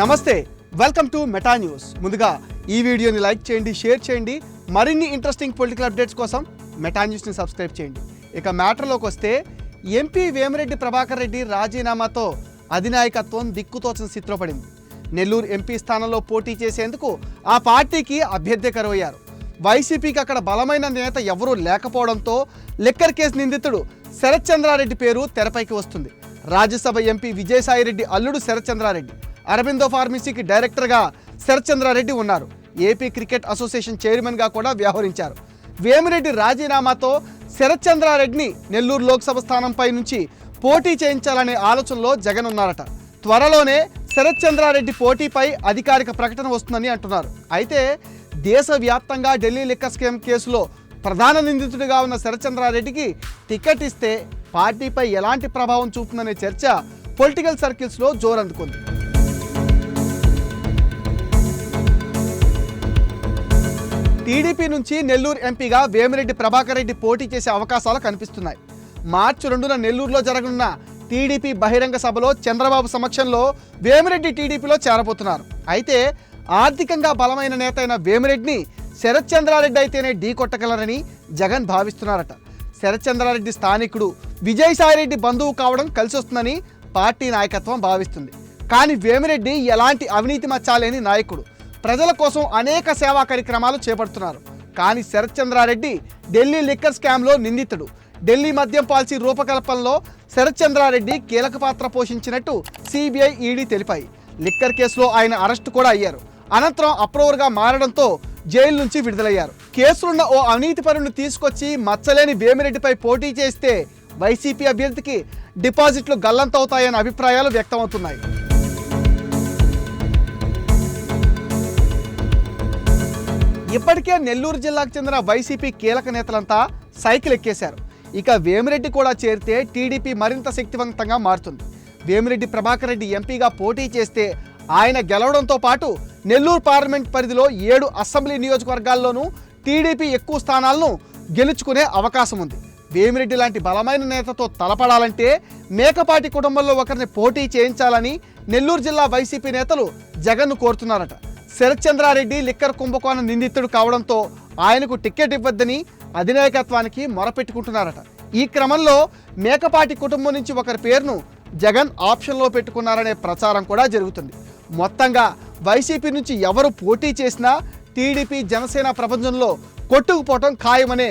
నమస్తే welcome to Meta news ముందుగా ఈ వీడియోని లైక్ చేయండి షేర్ చేయండి. మరిన్ని ఇంట్రెస్టింగ్ పొలిటికల్ అప్డేట్స్ కోసం మెటా న్యూస్ని సబ్స్క్రైబ్ చేయండి. ఇక మ్యాటర్లోకి వస్తే ఎంపీ వేమిరెడ్డి ప్రభాకర్ రెడ్డి రాజీనామాతో అధినాయకత్వం దిక్కుతోచని స్థితిలో పడింది. నెల్లూరు ఎంపీ స్థానంలో పోటీ చేసేందుకు ఆ పార్టీకి అభ్యర్థి కరువయ్యారు. వైసీపీకి అక్కడ బలమైన నేత ఎవరూ లేకపోవడంతో లిక్కర్ కేసు నిందితుడు శరత్ చంద్రారెడ్డి పేరు తెరపైకి వస్తుంది. రాజ్యసభ ఎంపీ విజయసాయిరెడ్డి అల్లుడు శరత్ చంద్రారెడ్డి అరవిందో ఫార్మసీకి డైరెక్టర్గా శరత్చంద్రారెడ్డి ఉన్నారు. ఏపీ క్రికెట్ అసోసియేషన్ చైర్మన్గా కూడా వ్యవహరించారు. వేమిరెడ్డి రాజీనామాతో శరత్చంద్రారెడ్డిని నెల్లూరు లోక్సభ స్థానంపై నుంచి పోటీ చేయించాలనే ఆలోచనలో జగన్ ఉన్నారట త్వరలోనే శరత్చంద్రారెడ్డి పోటీపై అధికారిక ప్రకటన వస్తుందని అంటున్నారు. అయితే దేశవ్యాప్తంగా ఢిల్లీ లిక్క స్కీమ్ కేసులో ప్రధాన నిందితుడిగా ఉన్న శరత్చంద్రారెడ్డికి టికెట్ ఇస్తే పార్టీపై ఎలాంటి ప్రభావం చూపుతుందనే చర్చ పొలిటికల్ సర్కిల్స్లో జోరందుకుంది. టీడీపీ నుంచి నెల్లూరు ఎంపీగా వేమిరెడ్డి ప్రభాకర్ రెడ్డి పోటీ చేసే అవకాశాలు కనిపిస్తున్నాయి. మార్చి రెండున నెల్లూరులో జరగనున్న టీడీపీ బహిరంగ సభలో చంద్రబాబు సమక్షంలో వేమిరెడ్డి టీడీపీలో చేరబోతున్నారు. అయితే ఆర్థికంగా బలమైన నేత అయిన వేమిరెడ్డిని శరత్ చంద్రారెడ్డి అయితేనే ఢీ కొట్టగలరని జగన్ భావిస్తున్నారట. శరత్ చంద్రారెడ్డి స్థానికుడు విజయసాయిరెడ్డి బంధువు కావడం కలిసి వస్తుందని పార్టీ నాయకత్వం భావిస్తుంది. కానీ వేమిరెడ్డి ఎలాంటి అవినీతి మచ్చాలేని నాయకుడు ప్రజల కోసం అనేక సేవా కార్యక్రమాలు చేపడుతున్నారు. కానీ శరత్ చంద్రారెడ్డి ఢిల్లీ లిక్కర్ స్కామ్లో నిందితుడు. ఢిల్లీ మద్యం పాలసీ రూపకల్పనలో శరత్ చంద్రారెడ్డి కీలక పాత్ర పోషించినట్టు సిబిఐ ఈడీ తెలిపాయి. లిక్కర్ కేసులో ఆయన అరెస్టు కూడా అయ్యారు. అనంతరం అప్రూవర్గా మారడంతో జైలు నుంచి విడుదలయ్యారు. కేసులున్న ఓ అవినీతి పరుని తీసుకొచ్చి మచ్చలేని వేమిరెడ్డిపై పోటీ చేస్తే వైసీపీ అభ్యర్థికి డిపాజిట్లు గల్లంతవుతాయనే అభిప్రాయాలు వ్యక్తమవుతున్నాయి. ఇప్పటికే నెల్లూరు జిల్లాకు చెందిన వైసీపీ కీలక నేతలంతా సైకిల్ ఎక్కేశారు. ఇక వేమిరెడ్డి కూడా చేరితే టీడీపీ మరింత శక్తివంతంగా మారుతుంది. వేమిరెడ్డి ప్రభాకర్ రెడ్డి ఎంపీగా పోటీ చేస్తే ఆయన గెలవడంతో పాటు నెల్లూరు పార్లమెంట్ పరిధిలో ఏడు అసెంబ్లీ నియోజకవర్గాల్లోనూ టీడీపీ ఎక్కువ స్థానాలను గెలుచుకునే అవకాశం ఉంది. వేమిరెడ్డి లాంటి బలమైన నేతతో తలపడాలంటే మేకపాటి కుటుంబంలో ఒకరిని పోటీ చేయించాలని నెల్లూరు జిల్లా వైసీపీ నేతలు జగన్ను కోరుతున్నారట. శరత్చంద్రారెడ్డి లిక్కర్ కుంభకోణం నిందితుడు కావడంతో ఆయనకు టికెట్ ఇవ్వద్దని అధినాయకత్వానికి మొరపెట్టుకుంటున్నారట. ఈ క్రమంలో మేకపాటి కుటుంబం నుంచి ఒకరి పేరును జగన్ ఆప్షన్లో పెట్టుకున్నారనే ప్రచారం కూడా జరుగుతుంది. మొత్తంగా వైసీపీ నుంచి ఎవరు పోటీ చేసినా టీడీపీ జనసేన ప్రపంచంలో కొట్టుకుపోవటం ఖాయమనే